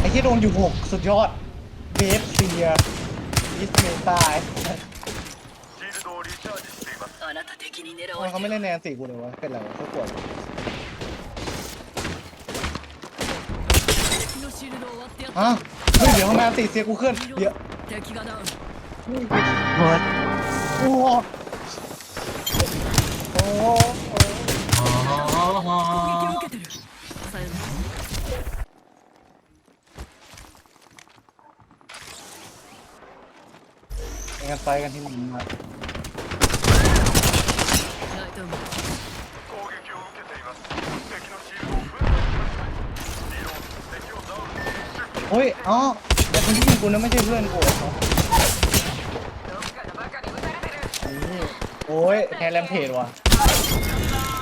ไอ้ที่โดนอยู่หกสุดยอดเบฟเซียอิสเมลตายทำไมเขาไม่เล่นแนนสี่กูเลยวะเป็นไรวะเขาปวดฮะเฮ้ยเดี๋ยวเขาแหน้สี่เสียกูขึ้นเดี๋ยวเบิดโอ้โห 攻撃を受けてるさよなら ไปกันไปกันที่มึงมา ナイトウム攻撃を受けています敵のシールドを分断しましたリロード敵をダウンに出 เฮ้ยอ๋อแต่คนที่ยิงกูนั้นไม่ใช่เพื่อนกูเหรอนี่โอ้ยแทนแรมเพจว่ะ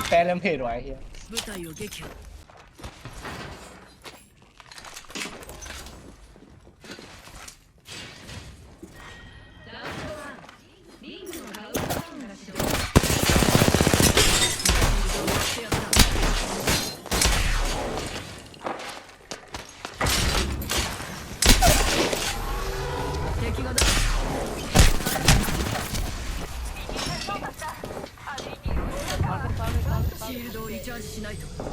แทนแรมเพจว่ะไอ้เหี้ย 部隊を撃破敵がダ regular.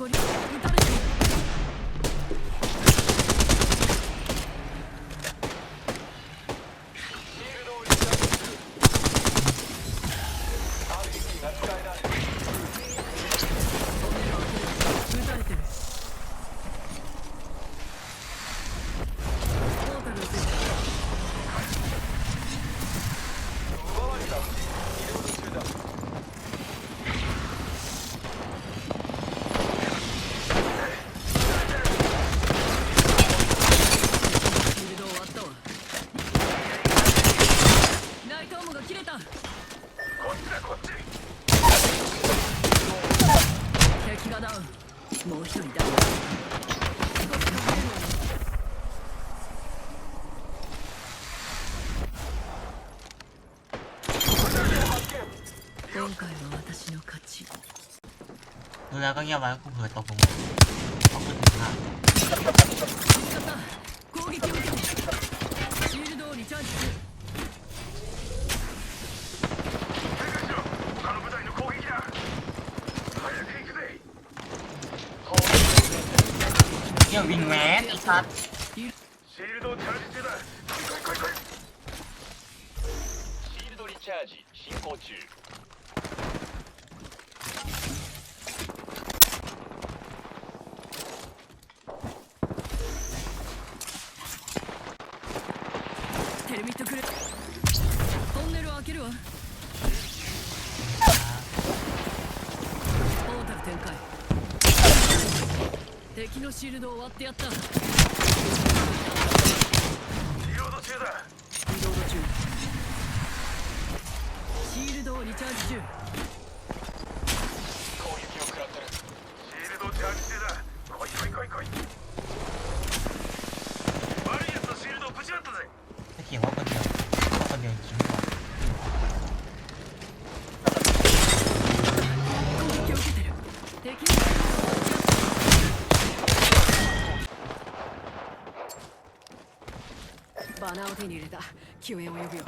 Corina. もう一人ダウン少し隠れるわ今回は私の勝ち ดูแล้วก็เงียบไว้กูเผลอตกลงมาเพราะกูถึงมา เยี่ยวิงแมนไอ้สัส シールドチャージ中だ来い来い来い来いシールドリチャージ進行中 敵のシールドを割ってやった。リリロード中だ。ロード中シールドをリチャージ中。攻撃を食らってる。シールドチャージ中だ。来い来い来い来い。悪いやつのシールドをぶち割ったぜ。จ 救援を呼ぶよ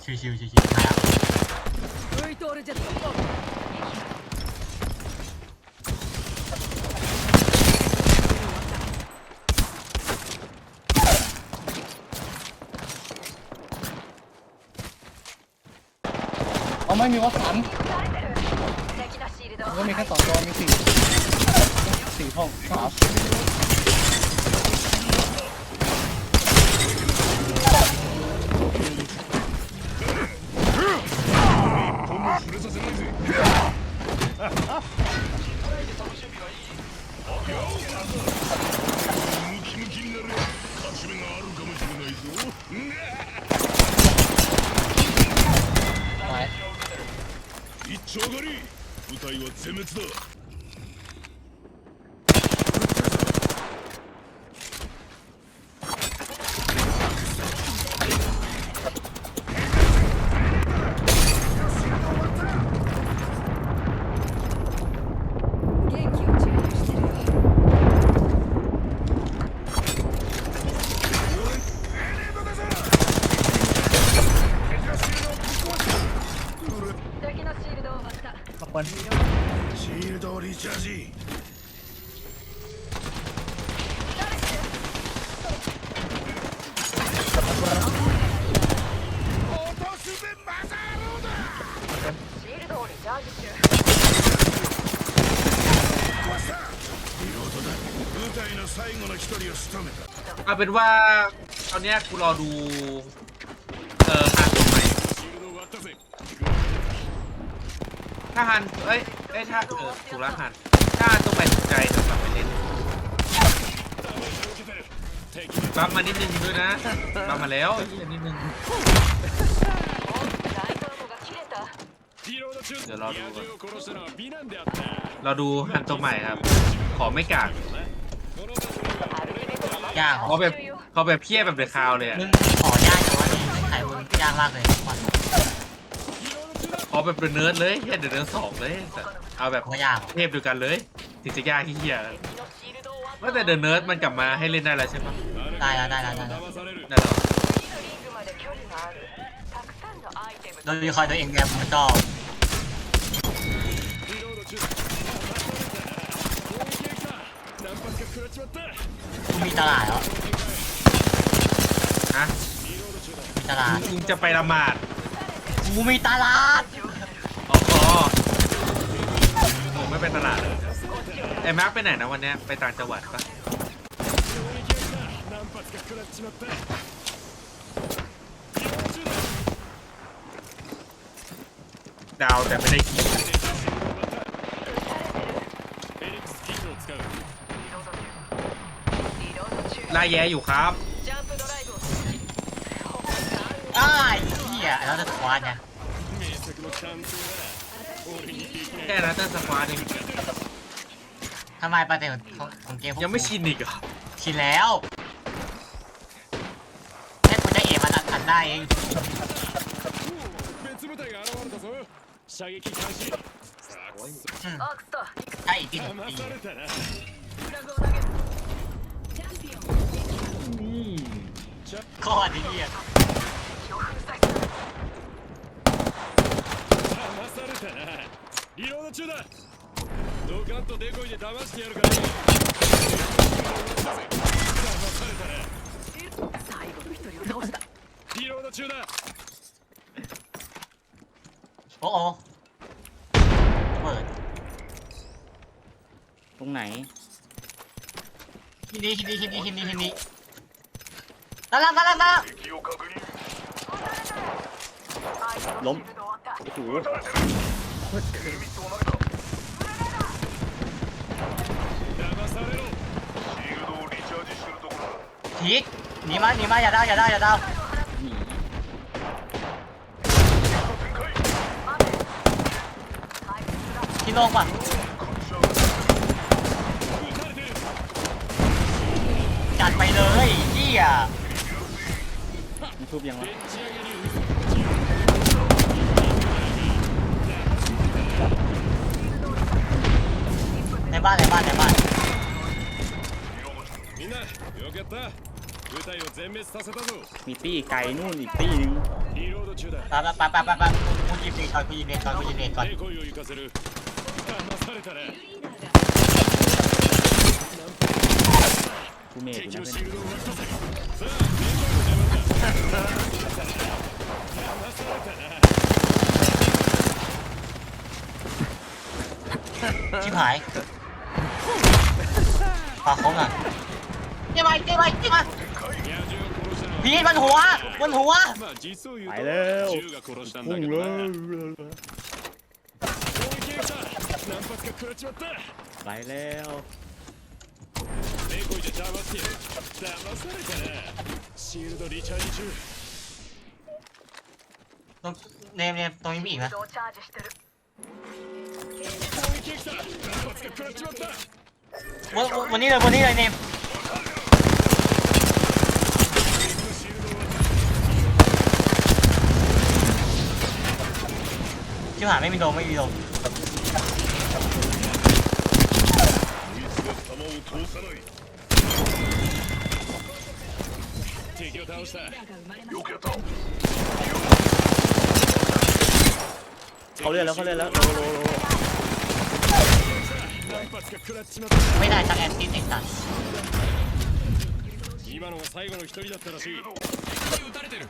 収集収集早浮いておるじゃเอาไม่มีวัดสันแล้วมีแค่สองตัวมีสี่ สี打死 คุณ シールドリチャージ シールドをリチャージ中リロードだ部隊の最後の一人を仕留めた เอาเป็นว่าตอนเนี้ยกูรอดู ถ้าหันเอ้ยเอ้ยถ้าเออถูกล้วหันถ้าหันตรงไหนถูกใจจะกลับไปเล่นบัฟมานิดนึงด้วยนะบัฟมาแล้วอีกนิดนึงเดี๋ยวรอดูเราดูฮันตัวใหม่ครับ ขอไม่กากยากเขาแบบเขาแบบเพี้ยแบบเดือดคาวเลยอะมึงขอยากแต่ว่าตรยไข่มึงยากมากเลย เอาแบบเป็นเนิร์ดเลยเฮียเดี๋ยเนิร์ดสองเลยเอาแบบไม่ยากเทพเดียกันเลยถึงจะยากที่เฮียว่าแต่เดอะเนิร์ดมันกลับมาให้เล่นได้แล้วใช่ไหมได้แล้วได้แล้วได้แล้วโดยมีคอยตัวเองแกมมันก็มีตลาดเหรอฮะมีตลาดคุณจะไปละหมาด กูมีตลาด อ๋อผไม่เป็นตลาดเลยไอ้แม็กไปไหนนะวันนี้ไปต่างจังหวัดปะดาวแต่ไม่ได้คิดลายแย่อยู่ครับ ายเหี้ยแล้วจะควานไง 名作の完成だ俺にできない แค่นั้นเตอร์สควาดเอง ทำไมประเด็นของของเกมพวก ยังไม่ชินอีกเหรอ ชินแล้วแค่กูจะเอ๋มันอัดได้เอง 別部隊が現れたぞ射撃開始さあくそ อืม アークスター ใช่ที่หนึ่ง 騙 ปี されたなフラグを投げるチャンピオン โคตรเหี้ย 騙 リロード中だドカンとデコイで騙してやるから騙されたな最後の一人を倒したリロード中だโอ้โหเปิดตรงไหนคิดดีคิดดีคิดดีคิดดีคิดดีด้านล่างด้านล่างด้านล่างล้มโอ้โห พีกหนีมาหนีมาอย่าดาวอย่าดาวอย่าดาวที่ลงป่ะจัดไปเลยเหี้ยมันทุบยังวะ บ้านในบ้านในบ้านみんなよくやった部隊を全滅させたぞมีตี้ไกลนู่นอีกตี้นึงリロード中だไปไปไปไปไปกูยิงเองก่อนกูยิงเองก่อนกูยิงเองก่อนデコイを行かせる騙されたなกูเมจอยู่敵นะのシールドを沸かせさあデコイの邪魔だ騙されたなชิบหาย ปลาเขาหนักเจ็บไปเจ็บไปเจ็บไปผีมันหัวบนหัวไปแล้วพุ่งเลยไปแล้วเนมเนมตรงนี้มีอีกนะ 攻撃が来た何発か食らっちまった วันวันนี้เลยวันนี้เลยเนมชิบหายไม่มีโดมไม่มีโดม 弾を通さない敵を倒したが生まれまし เขาเล่นแล้วเขาเล่นแล้วโลโลโล ไม่ได้สักแอนติสไอ้สัตว์ 今のが最後の一人だったらしい撃たれてる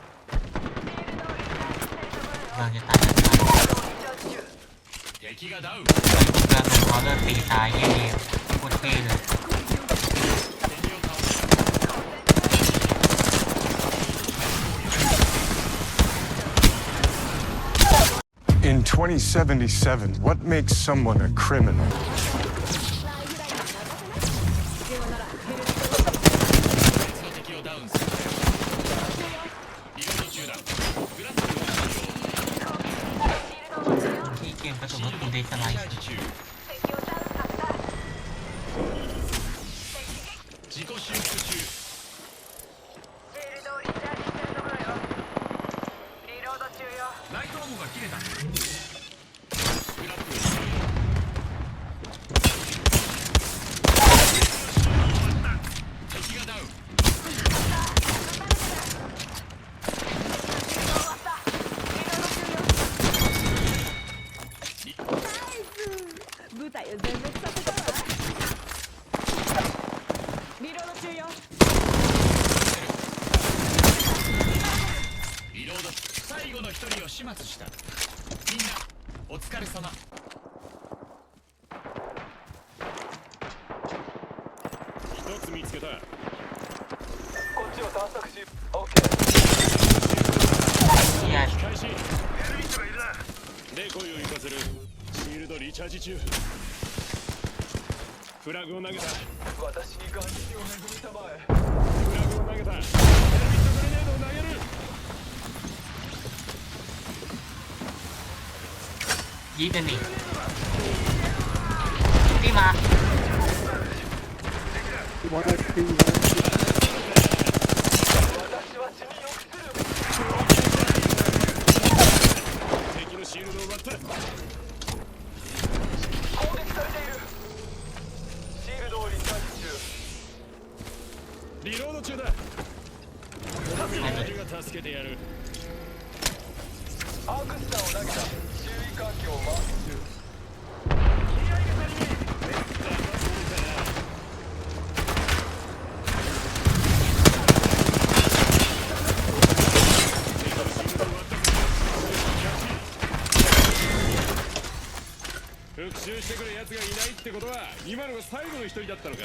กำลังจะตายจะตาย 敵がダウン กำลังโดนเขาเลือดตีตายเยี่ยมโคตรเท่เลย In 2077, what makes someone a criminal? 乗っていただいて。見つけた。いや開始デコイを行かせる。シールドリチャージ中。フラグを投げた。私にガンを恵みたまえ。フラグを投げた。ヘルミットグレネードを投げる私は敵のシールドを奪った攻撃されているシールドをリチャーリロード中だが助けてやるアークスターを投げた注意喚起をマーク中気合が足り讐してくる奴がいないってことは今のが最後の一人だったのか。